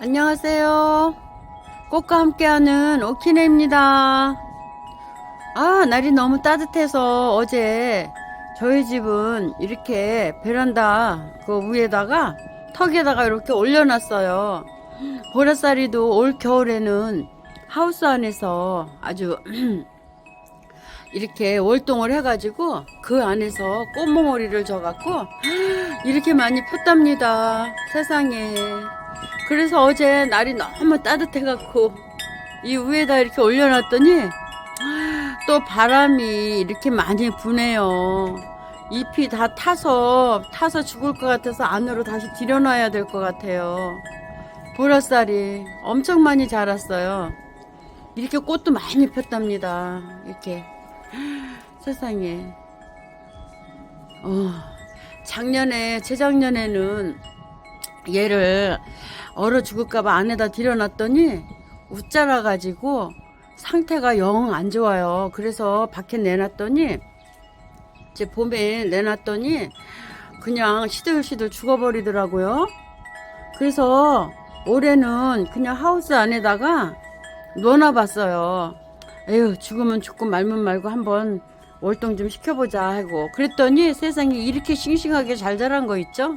안녕하세요. 꽃과 함께하는 오키네입니다. 아, 날이 너무 따뜻해서 어제 저희 집은 이렇게 베란다 그 위에다가 턱에다가 이렇게 올려놨어요. 보라쌀이도 올 겨울에는 하우스 안에서 아주 이렇게 월동을 해가지고 그 안에서 꽃몽오리를 져갖고 이렇게 많이 폈답니다. 세상에. 그래서 어제 날이 너무 따뜻해갖고 이 위에다 이렇게 올려놨더니 또 바람이 이렇게 많이 부네요. 잎이 다 타서 타서 죽을 것 같아서 안으로 다시 들여놔야 될 것 같아요. 보라쌀이 엄청 많이 자랐어요. 이렇게 꽃도 많이 폈답니다. 이렇게 세상에. 어, 작년에 재작년에는 얘를 얼어 죽을까봐 안에다 들여놨더니 웃자라 가지고 상태가 영 안 좋아요. 그래서 밖에 내놨더니 이제 봄에 내놨더니 그냥 시들시들 죽어버리더라고요. 그래서 올해는 그냥 하우스 안에다가 넣어놔봤어요. 에휴 죽으면 죽고 말면 말고 한번 월동 좀 시켜보자 하고 그랬더니 세상에 이렇게 싱싱하게 잘 자란 거 있죠?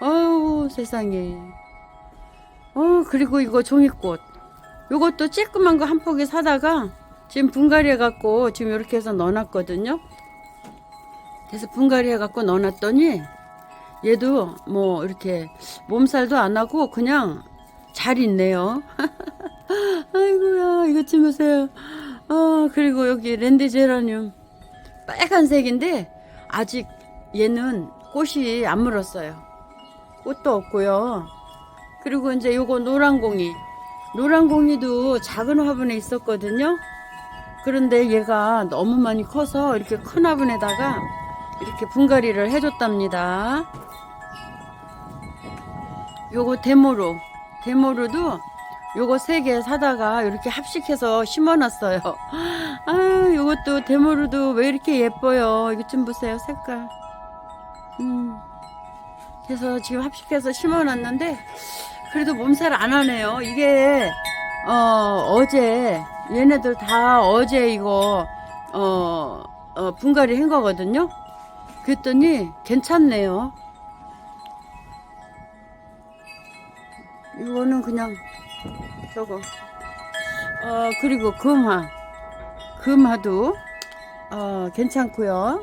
어우 세상에. 어 그리고 이거 종이꽃. 요것도 쬐끄만 거 한 포기 사다가 지금 분갈이 해갖고 지금 이렇게 해서 넣어놨거든요. 그래서 분갈이 해갖고 넣어놨더니 얘도 뭐 이렇게 몸살도 안 하고 그냥 잘 있네요. 아이고야 이것 좀 보세요. 아 그리고 여기 랜드 제라늄. 빨간색인데 아직 얘는 꽃이 안 물었어요 꽃도 없고요. 그리고 이제 요거 노란 공이. 노란 공이도 작은 화분에 있었거든요. 그런데 얘가 너무 많이 커서 이렇게 큰 화분에다가 이렇게 분갈이를 해줬답니다. 요거 데모로. 데모로도 요거 세 개 사다가 이렇게 합식해서 심어놨어요. 아, 요것도 데모로도 왜 이렇게 예뻐요. 이거 좀 보세요, 색깔. 음. 그래서 지금 합식해서 심어놨는데 그래도 몸살 안 하네요. 이게 어 어제 얘네들 다 어제 이거 어, 어 분갈이 한 거거든요. 그랬더니 괜찮네요. 이거는 그냥 저거 어 그리고 금화 금화도 어 괜찮고요.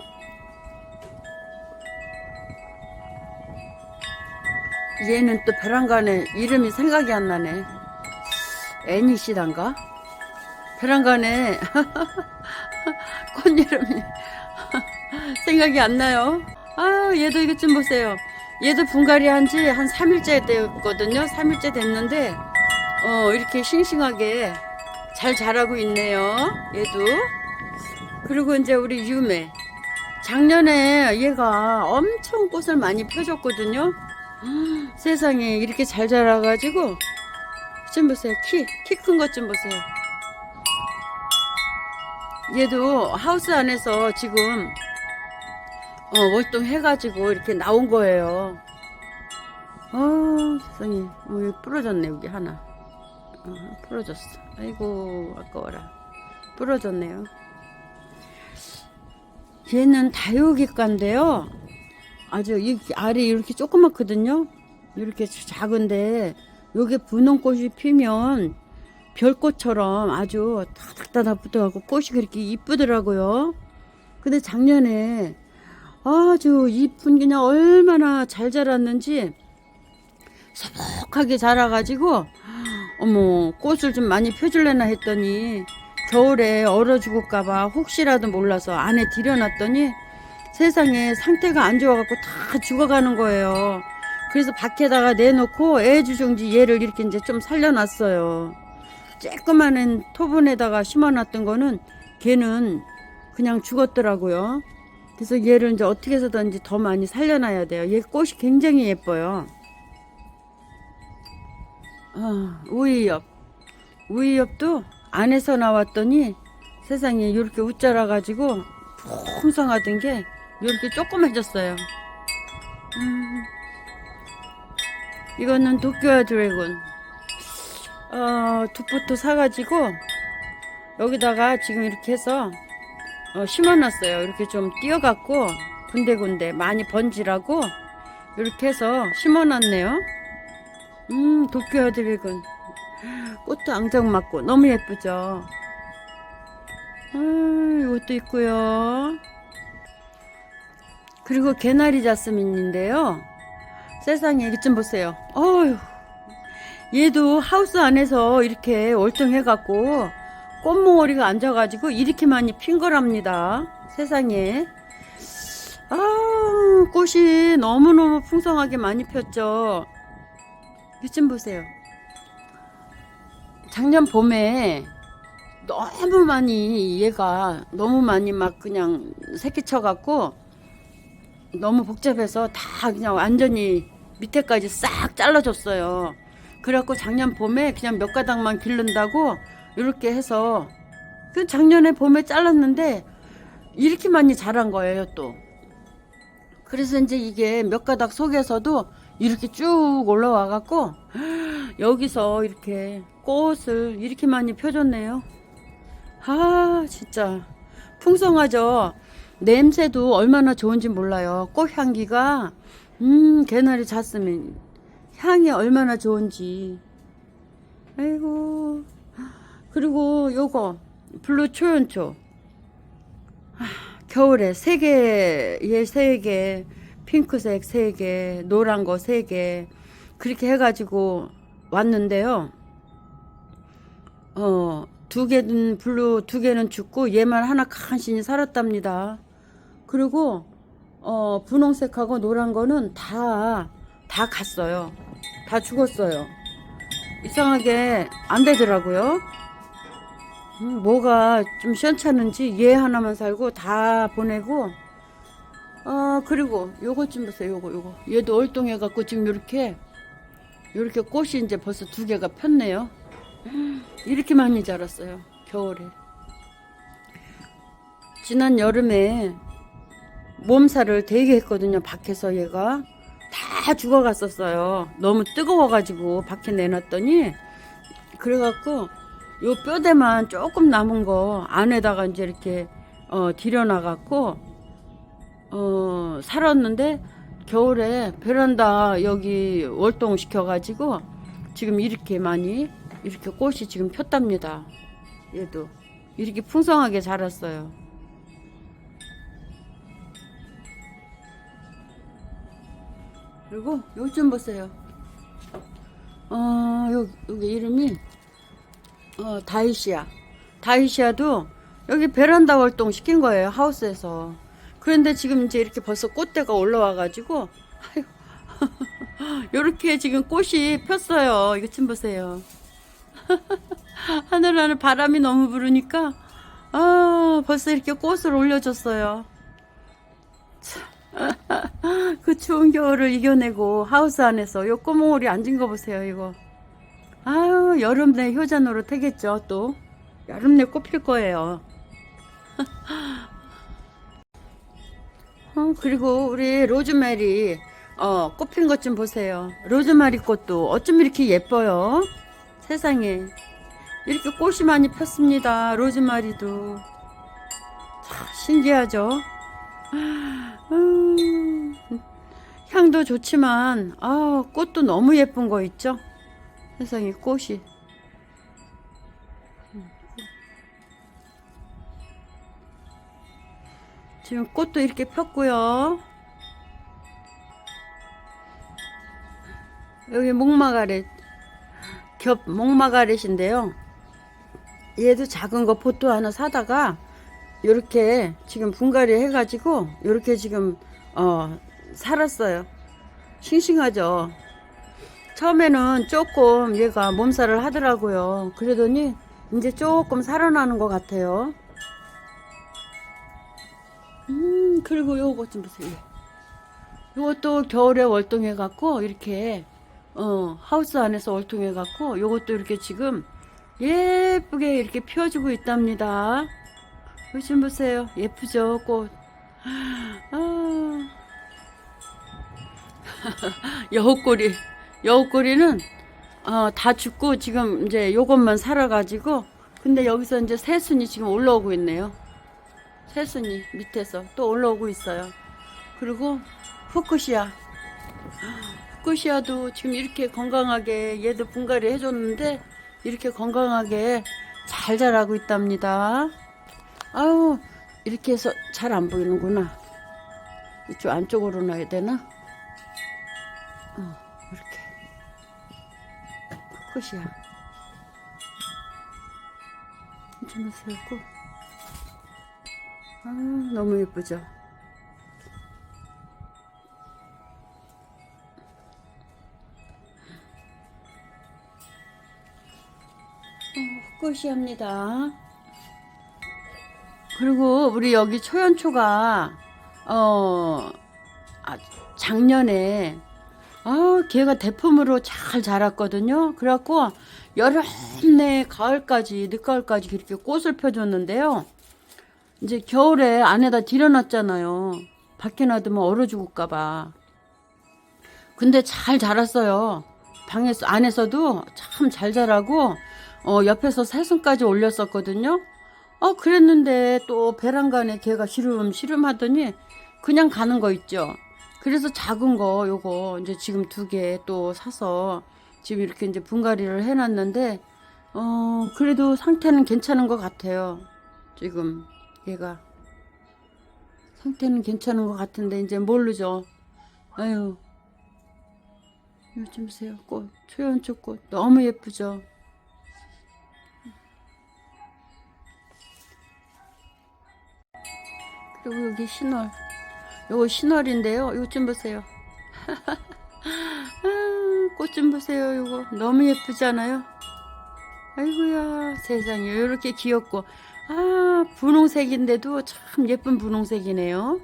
얘는 또 베란간에 이름이 생각이 안 나네. 애니시단가? 베란간에 꽃 이름이 생각이 안 나요. 아, 얘도 이것 좀 보세요. 얘도 분갈이 한 지 한 3일째 됐거든요. 3일째 됐는데, 어, 이렇게 싱싱하게 잘 자라고 있네요. 얘도. 그리고 이제 우리 유매. 작년에 얘가 엄청 꽃을 많이 펴줬거든요. 세상에 이렇게 잘 자라가지고 좀 보세요. 키 키 큰 것 좀 보세요. 얘도 하우스 안에서 지금 어, 월동 해가지고 이렇게 나온 거예요. 어 세상에. 어, 여기 부러졌네 여기 하나. 어, 부러졌어. 아이고 아까워라. 부러졌네요. 얘는 다육이과인데요 아주 이 알이 이렇게 조그맣거든요. 이렇게 작은데 요게 분홍꽃이 피면 별꽃처럼 아주 다닥다닥 붙어갖고 꽃이 그렇게 이쁘더라고요. 근데 작년에 아주 이쁜 그냥 얼마나 잘 자랐는지 소복하게 자라가지고 어머 꽃을 좀 많이 펴줄래나 했더니 겨울에 얼어 죽을까봐 혹시라도 몰라서 안에 들여놨더니 세상에 상태가 안 좋아갖고 다 죽어가는 거예요. 그래서 밖에다가 내놓고 애주종지 얘를 이렇게 이제 좀 살려놨어요. 쬐끄만한 토분에다가 심어놨던 거는 걔는 그냥 죽었더라고요. 그래서 얘를 이제 어떻게 해서든지 더 많이 살려놔야 돼요. 얘 꽃이 굉장히 예뻐요. 아, 우이엽. 우이엽도 안에서 나왔더니 세상에 이렇게 웃자라가지고 풍성하던 게 이렇게 조그매졌어요. 음. 이거는 도쿄아 드래곤. 어, 두 포트 사가지고 여기다가 지금 이렇게 해서 어, 심어놨어요. 이렇게 좀 띄어갖고 군데군데 많이 번지라고 이렇게 해서 심어놨네요. 음, 도쿄 드래곤. 꽃도 앙증 맞고 너무 예쁘죠. 아, 이것도 있고요. 그리고 개나리 자스민인데요. 세상에 이것 좀 보세요. 어휴. 얘도 하우스 안에서 이렇게 월등해갖고 꽃몽오리가 앉아가지고 이렇게 많이 핀 거랍니다. 세상에. 아, 꽃이 너무너무 풍성하게 많이 폈죠. 이것 좀 보세요. 작년 봄에 너무 많이 얘가 너무 많이 막 그냥 새끼 쳐갖고 너무 복잡해서 다 그냥 완전히 밑에까지 싹 잘라줬어요. 그래갖고 작년 봄에 그냥 몇 가닥만 기른다고 이렇게 해서 그 작년에 봄에 잘랐는데 이렇게 많이 자란 거예요 또. 그래서 이제 이게 몇 가닥 속에서도 이렇게 쭉 올라와 갖고 여기서 이렇게 꽃을 이렇게 많이 펴줬네요. 아 진짜 풍성하죠. 냄새도 얼마나 좋은지 몰라요. 꽃 향기가 음 개나리 잤으면 향이 얼마나 좋은지. 아이고 그리고 요거 블루 초연초 아, 겨울에 세 개에 세 개, 핑크색 세 개, 노란 거 세 개, 그렇게 해가지고 왔는데요. 어, 두 개는 블루, 두 개는 죽고 얘만 하나 간신히 살았답니다. 그리고 어, 분홍색하고 노란 거는 다, 다 갔어요. 다 죽었어요. 이상하게 안 되더라고요. 음, 뭐가 좀 시원찮은지 얘 하나만 살고 다 보내고 어 그리고 요거 좀 보세요 요거 요거 얘도 얼동해 갖고 지금 요렇게 요렇게 꽃이 이제 벌써 두 개가 폈네요 이렇게 많이 자랐어요 겨울에 지난 여름에 몸살을 되게 했거든요 밖에서 얘가 다 죽어갔었어요 너무 뜨거워가지고 밖에 내놨더니 그래갖고 요 뼈대만 조금 남은 거 안에다가 이제 이렇게 어 들여놔갖고 어 살았는데 겨울에 베란다 여기 월동 시켜가지고 지금 이렇게 많이 이렇게 꽃이 지금 폈답니다. 얘도 이렇게 풍성하게 자랐어요. 그리고 여기 좀 보세요. 어 여기, 여기 이름이 어, 다이시아. 다이시아도 여기 베란다 활동 시킨 거예요, 하우스에서. 그런데 지금 이제 이렇게 벌써 꽃대가 올라와가지고, 아유, 요렇게 지금 꽃이 폈어요. 이거 좀 보세요. 하늘 하늘 바람이 너무 부르니까, 아, 벌써 이렇게 꽃을 올려줬어요. 참. 그 추운 겨울을 이겨내고 하우스 안에서 요 꼬몽오리 앉은 거 보세요, 이거. 아유, 여름 내 효자 노릇 하겠죠, 또. 여름 내 꽃필 거예요. 어, 그리고 우리 로즈메리, 어, 꽃핀 것 좀 보세요. 로즈마리 꽃도 어쩜 이렇게 예뻐요? 세상에. 이렇게 꽃이 많이 폈습니다. 로즈마리도. 참, 신기하죠? 음, 향도 좋지만, 아, 꽃도 너무 예쁜 거 있죠? 세상에 꽃이. 지금 꽃도 이렇게 폈고요. 여기 목마가렛 겹 목마가렛인데요. 얘도 작은 거 포트 하나 사다가 이렇게 지금 분갈이 해가지고 이렇게 지금 어 살았어요 싱싱하죠 처음에는 조금 얘가 몸살을 하더라고요. 그러더니 이제 조금 살아나는 것 같아요. 음, 그리고 요거 좀 보세요. 요것도 겨울에 월동해갖고, 이렇게, 어, 하우스 안에서 월동해갖고, 요것도 이렇게 지금 예쁘게 이렇게 피워주고 있답니다. 요즘 보세요. 예쁘죠, 꽃. 아. 여우꼬리. 여우꼬리는 어, 다 죽고 지금 이제 요것만 살아가지고 근데 여기서 이제 새순이 지금 올라오고 있네요. 새순이 밑에서 또 올라오고 있어요. 그리고 후쿠시아. 후쿠시아도 지금 이렇게 건강하게 얘도 분갈이 해줬는데 이렇게 건강하게 잘 자라고 있답니다. 아우 이렇게 해서 잘 안 보이는구나. 이쪽 안쪽으로 놔야 되나? 어, 이렇게. 후쿠시아. 좀 세고. 아, 너무 예쁘죠? 어, 후쿠시아입니다. 그리고 우리 여기 초연초가 어 아, 작년에 아 걔가 대품으로 잘 자랐거든요. 그래갖고 여름 내 가을까지 늦가을까지 이렇게 꽃을 펴줬는데요. 이제 겨울에 안에다 들여놨잖아요. 밖에 놔두면 얼어 죽을까봐. 근데 잘 자랐어요. 방에서 안에서도 참 잘 자라고 어, 옆에서 새순까지 올렸었거든요. 어 그랬는데 또 베란간에 걔가 시름 시름 하더니 그냥 가는 거 있죠. 그래서 작은 거 요거 이제 지금 두 개 또 사서 지금 이렇게 이제 분갈이를 해놨는데 어 그래도 상태는 괜찮은 것 같아요. 지금 얘가 상태는 괜찮은 것 같은데 이제 모르죠. 아유 요즘 보세요 꽃 초연초 꽃 너무 예쁘죠. 그리고 여기 신월. 요거 신월인데요. 요거 좀 보세요. 아, 꽃좀 보세요. 요거 너무 예쁘잖아요. 아이고야 세상에 이렇게 귀엽고 아 분홍색인데도 참 예쁜 분홍색이네요.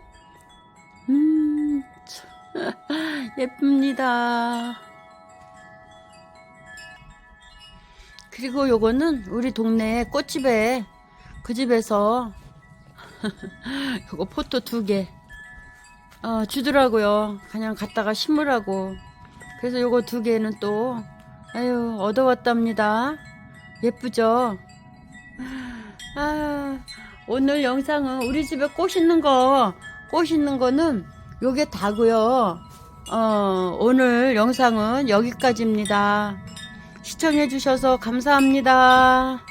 음 참, 예쁩니다. 그리고 요거는 우리 동네 꽃집에 그 집에서 요거 포토 두 개. 어, 주더라고요. 그냥 갖다가 심으라고. 그래서 요거 두 개는 또, 아유, 얻어왔답니다. 예쁘죠? 아, 오늘 영상은 우리 집에 꽃 있는 거, 꽃 있는 거는 요게 다고요. 어, 오늘 영상은 여기까지입니다. 시청해 주셔서 감사합니다.